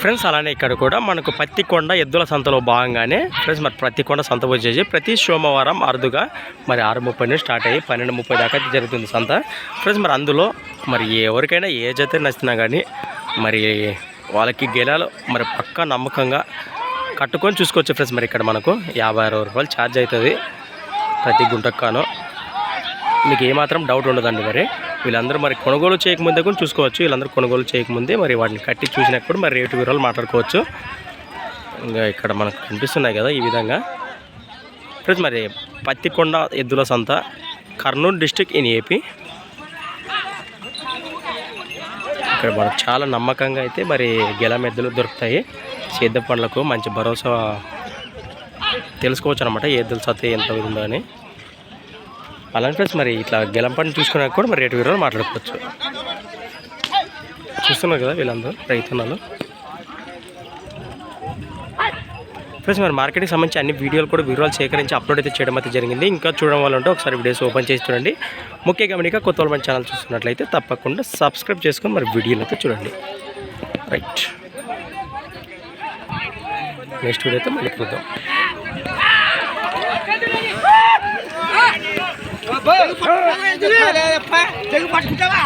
Friends అలానే ఇక్కడ కూడా మనకు పత్తికొండ ఎద్దుల సంతలో భాగంగానే ఫ్రెండ్స్ మరి పత్తికొండ సంత వచ్చేసి ప్రతి సోమవారం అరుదుగా మరి ఆరు ముప్పై నుంచి స్టార్ట్ అయ్యి పన్నెండు ముప్పై దాకా అయితే జరుగుతుంది సంత. ఫ్రెండ్స్ మరి అందులో మరి ఎవరికైనా ఏ జత నచ్చినా కానీ మరి వాళ్ళకి గెలాలు మరి పక్కా నమ్మకంగా కట్టుకొని చూసుకోవచ్చు ఫ్రెండ్స్ మరి ఇక్కడ మనకు. యాభై అరవై రూపాయలు ఛార్జ్ అవుతుంది ప్రతి గుంటక్కాను మీకు ఏమాత్రం డౌట్ ఉండదండి మరి. వీళ్ళందరూ మరి కొనుగోలు చేయకముందే కూడా చూసుకోవచ్చు. వీళ్ళందరూ కొనుగోలు చేయకముందే మరి వాటిని కట్టి చూసినప్పుడు మరి రేటు వివరాలు మాట్లాడుకోవచ్చు. ఇంకా ఇక్కడ మనకు కనిపిస్తున్నాయి కదా ఈ విధంగా. ఫ్రెండ్స్ మరి పత్తికొండ ఎద్దుల సంత కర్నూలు డిస్టిక్ ఇన్ ఏపీ. ఇక్కడ మనకు చాలా నమ్మకంగా అయితే మరి గెలం ఎద్దులు దొరుకుతాయి. సేద్ద పండ్లకు మంచి భరోసా తెలుసుకోవచ్చు అనమాట ఏ ఎద్దుల సత్తే ఎంత ఉందో అని. అలాంటి ఫ్రెండ్స్ మరి ఇట్లా గెలంపని చూసుకున్నాక కూడా మరి రేటు వివరాలు మాట్లాడుకోవచ్చు. చూస్తున్నారు కదా వీళ్ళందరూ రైతున్నారు ఫ్రెండ్స్ మరి మార్కెట్కి సంబంధించి అన్ని వీడియోలు కూడా వివరాలు సేకరించి అప్లోడ్ అయితే చేయడం అయితే జరిగింది. ఇంకా చూడడం వల్ల ఉంటే ఒకసారి వీడియోస్ ఓపెన్ చేసి చూడండి. ముఖ్య గమనిక కొత్త వాళ్ళ మన ఛానల్ చూస్తున్నట్లయితే తప్పకుండా సబ్స్క్రైబ్ చేసుకొని మరి వీడియోలు అయితే చూడండి. రైట్ నెక్స్ట్ వీడియో అయితే మళ్ళీ చూద్దాం జగు పట్టుకుంటావా?